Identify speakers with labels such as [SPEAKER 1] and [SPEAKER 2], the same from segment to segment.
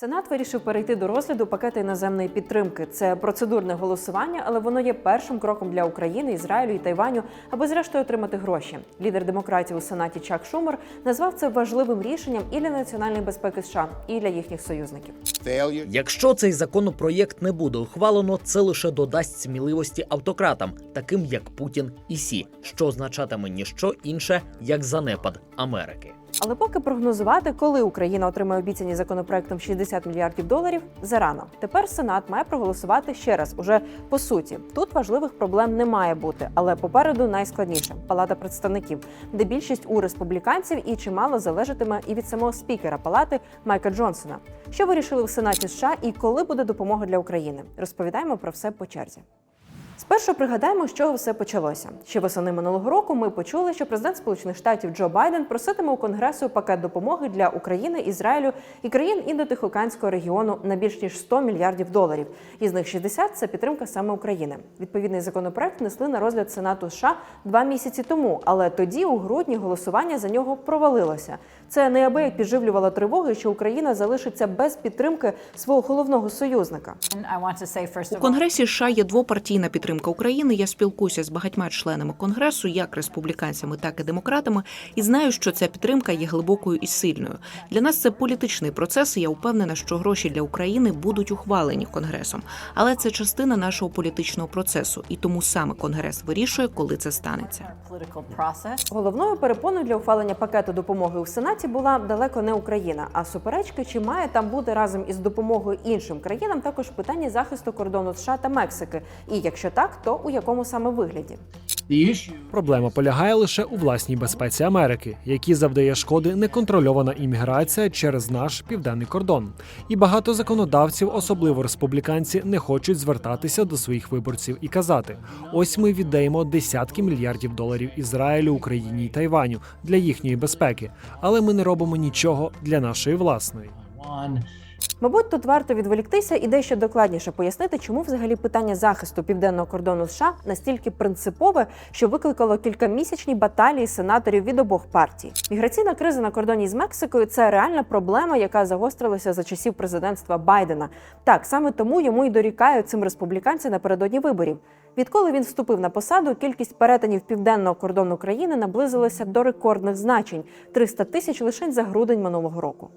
[SPEAKER 1] Сенат вирішив перейти до розгляду пакету іноземної підтримки. Це процедурне голосування, але воно є першим кроком для України, Ізраїлю і Тайваню, аби зрештою отримати гроші. Лідер демократів у Сенаті Чак Шумер назвав це важливим рішенням і для національної безпеки США, і для їхніх союзників.
[SPEAKER 2] Якщо цей законопроєкт не буде ухвалено, це лише додасть сміливості автократам, таким як Путін і Сі, що означатиме ніщо інше як занепад Америки.
[SPEAKER 1] Але поки прогнозувати, коли Україна отримає обіцяні законопроектом 60 мільярдів доларів, зарано. Тепер Сенат має проголосувати ще раз. Уже по суті, тут важливих проблем не має бути, але попереду найскладніше палата представників, де більшість у республіканців і чимало залежатиме і від самого спікера палати Майка Джонсона. Що вирішили в Сенаті США і коли буде допомога для України? Розповідаємо про все по черзі. Спершу пригадаємо, з чого все почалося. Ще восени минулого року ми почули, що президент Сполучених Штатів Джо Байден проситиме у Конгресу пакет допомоги для України, Ізраїлю і країн індотихоокеанського регіону на більш ніж 100 мільярдів доларів. Із них 60 – це підтримка саме України. Відповідний законопроект внесли на розгляд Сенату США два місяці тому, але тоді, у грудні, голосування за нього провалилося. Це неабияк підживлювало тривоги, що Україна залишиться без підтримки свого головного союзника.
[SPEAKER 3] У Конгресі США є двопартійна підтримка України. Я спілкуюся з багатьма членами конгресу, як республіканцями, так і демократами, і знаю, що ця підтримка є глибокою і сильною. Для нас це політичний процес. і Я впевнена, що гроші для України будуть ухвалені конгресом, але це частина нашого політичного процесу, і тому саме конгрес вирішує, коли це станеться.
[SPEAKER 1] Головною перепоною для ухвалення пакету допомоги у Сенаті була далеко не Україна, а суперечки, чи має там бути разом із допомогою іншим країнам також питання захисту кордону США та Мексики. І якщо так, то у якому саме вигляді?
[SPEAKER 4] Проблема полягає лише у власній безпеці Америки, якій завдає шкоди неконтрольована імміграція через наш південний кордон. І багато законодавців, особливо республіканці, не хочуть звертатися до своїх виборців і казати: ось ми віддаємо десятки мільярдів доларів Ізраїлю, Україні і Тайваню для їхньої безпеки, але ми не робимо нічого для нашої власної.
[SPEAKER 1] Мабуть, тут варто відволіктися і дещо докладніше пояснити, чому взагалі питання захисту південного кордону США настільки принципове, що викликало кількамісячні баталії сенаторів від обох партій. Міграційна криза на кордоні з Мексикою це реальна проблема, яка загострилася за часів президентства Байдена. Так саме тому йому й дорікають цим республіканці напередодні виборів. Відколи він вступив на посаду, кількість перетинів південного кордону країни наблизилася до рекордних значень 300 тисяч лише за грудень минулого року.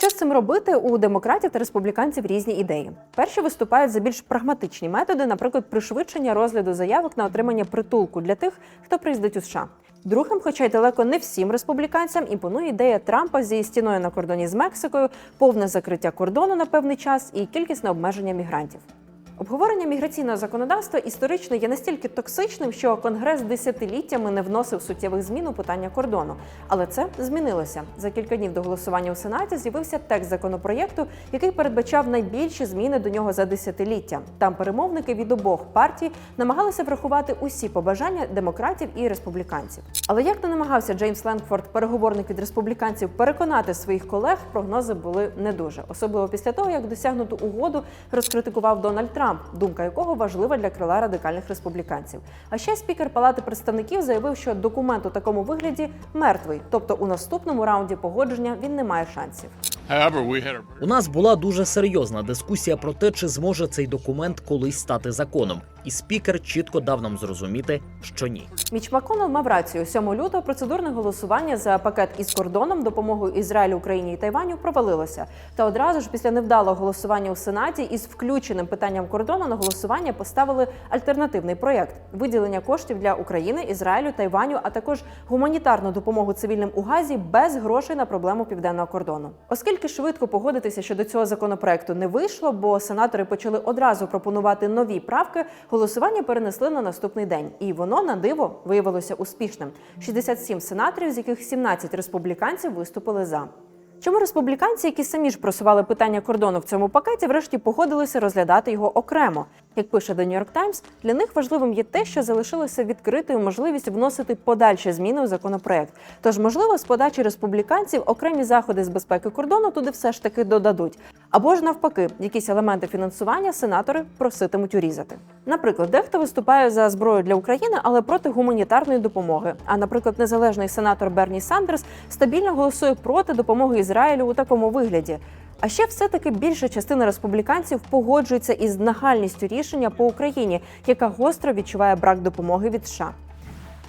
[SPEAKER 1] Що з цим робити у демократів та республіканців різні ідеї. Перші виступають за більш прагматичні методи, наприклад, пришвидшення розгляду заявок на отримання притулку для тих, хто приїздить у США. Другим, хоча й далеко не всім республіканцям, імпонує ідея Трампа зі стіною на кордоні з Мексикою, повне закриття кордону на певний час і кількісне обмеження мігрантів. Обговорення міграційного законодавства історично є настільки токсичним, що Конгрес десятиліттями не вносив суттєвих змін у питання кордону. Але це змінилося. За кілька днів до голосування у Сенаті з'явився текст законопроєкту, який передбачав найбільші зміни до нього за десятиліття. Там перемовники від обох партій намагалися врахувати усі побажання демократів і республіканців. Але як не намагався Джеймс Ленкфорд, переговорник від республіканців, переконати своїх колег, прогнози були не дуже, особливо після того, як досягнуту угоду розкритикував Дональд Трамп, думка якого важлива для крила радикальних республіканців. А ще спікер Палати представників заявив, що документ у такому вигляді мертвий, тобто у наступному раунді погодження він не має шансів.
[SPEAKER 2] У нас була дуже серйозна дискусія про те, чи зможе цей документ колись стати законом, і спікер чітко дав нам зрозуміти, що ні.
[SPEAKER 1] Міч Маконел мав рацію. 7 лютого процедурне голосування за пакет із кордоном допомогою Ізраїлю, Україні і Тайваню провалилося. Та одразу ж після невдалого голосування у Сенаті із включеним питанням кордону на голосування поставили альтернативний проєкт виділення коштів для України, Ізраїлю, Тайваню, а також гуманітарну допомогу цивільним у Газі без грошей на проблему південного кордону. Оскільки швидко погодитися щодо цього законопроекту не вийшло, бо сенатори почали одразу пропонувати нові правки. Голосування перенесли на наступний день, і воно на диво виявилося успішним. 67 сенаторів, з яких 17 республіканців виступили за. Чому республіканці, які самі ж просували питання кордону в цьому пакеті, врешті погодилися розглядати його окремо? Як пише The New York Times, для них важливим є те, що залишилася відкритою можливість вносити подальші зміни у законопроект. Тож, можливо, з подачі республіканців окремі заходи з безпеки кордону туди все ж таки додадуть. Або ж навпаки, якісь елементи фінансування сенатори проситимуть урізати. Наприклад, дехто виступає за зброю для України, але проти гуманітарної допомоги. А, наприклад, незалежний сенатор Берні Сандерс стабільно голосує проти допомоги Ізраїлю у такому вигляді. А ще все-таки більша частина республіканців погоджується із нагальністю рішення по Україні, яка гостро відчуває брак допомоги від США.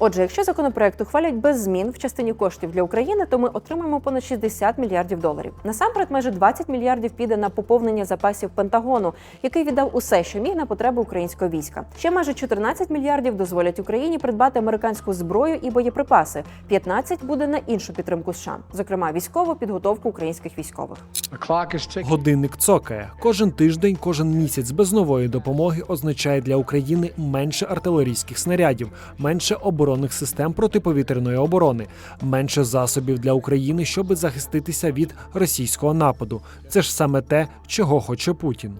[SPEAKER 1] Отже, якщо законопроект ухвалять без змін в частині коштів для України, то ми отримаємо понад 60 мільярдів доларів. Насамперед, майже 20 мільярдів піде на поповнення запасів Пентагону, який віддав усе, що міг на потреби українського війська. Ще майже 14 мільярдів дозволять Україні придбати американську зброю і боєприпаси. 15 буде на іншу підтримку США, зокрема військову підготовку українських військових.
[SPEAKER 4] Годинник цокає. Кожен тиждень, кожен місяць без нової допомоги означає для України менше артилерійських снарядів, менше оборонних систем протиповітряної оборони, менше засобів для України, щоб захиститися від російського нападу. Це ж саме те, чого хоче Путін.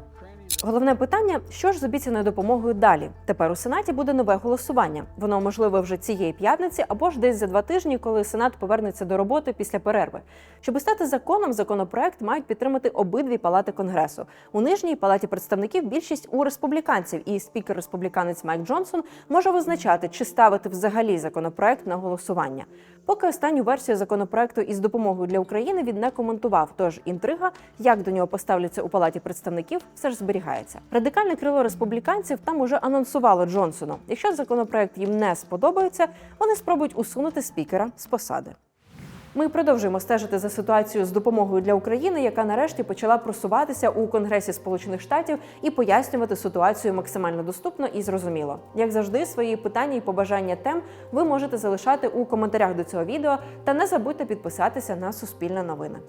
[SPEAKER 1] Головне питання: що ж з обіцяною допомогою далі? Тепер у сенаті буде нове голосування. Воно можливе вже цієї п'ятниці або ж десь за два тижні, коли сенат повернеться до роботи після перерви. Щоб стати законом, законопроект мають підтримати обидві палати конгресу. У нижній палаті представників більшість у республіканців, і спікер республіканець Майк Джонсон може визначати, чи ставити взагалі законопроект на голосування. Поки останню версію законопроекту із допомогою для України він не коментував. Тож інтрига, як до нього поставляться у палаті представників, все ж зберігається. Радикальне крило республіканців там уже анонсувало Джонсону. Якщо законопроект їм не сподобається, вони спробують усунути спікера з посади. Ми продовжуємо стежити за ситуацією з допомогою для України, яка нарешті почала просуватися у Конгресі Сполучених Штатів і пояснювати ситуацію максимально доступно і зрозуміло. Як завжди, свої питання і побажання тем ви можете залишати у коментарях до цього відео та не забудьте підписатися на Суспільне новини.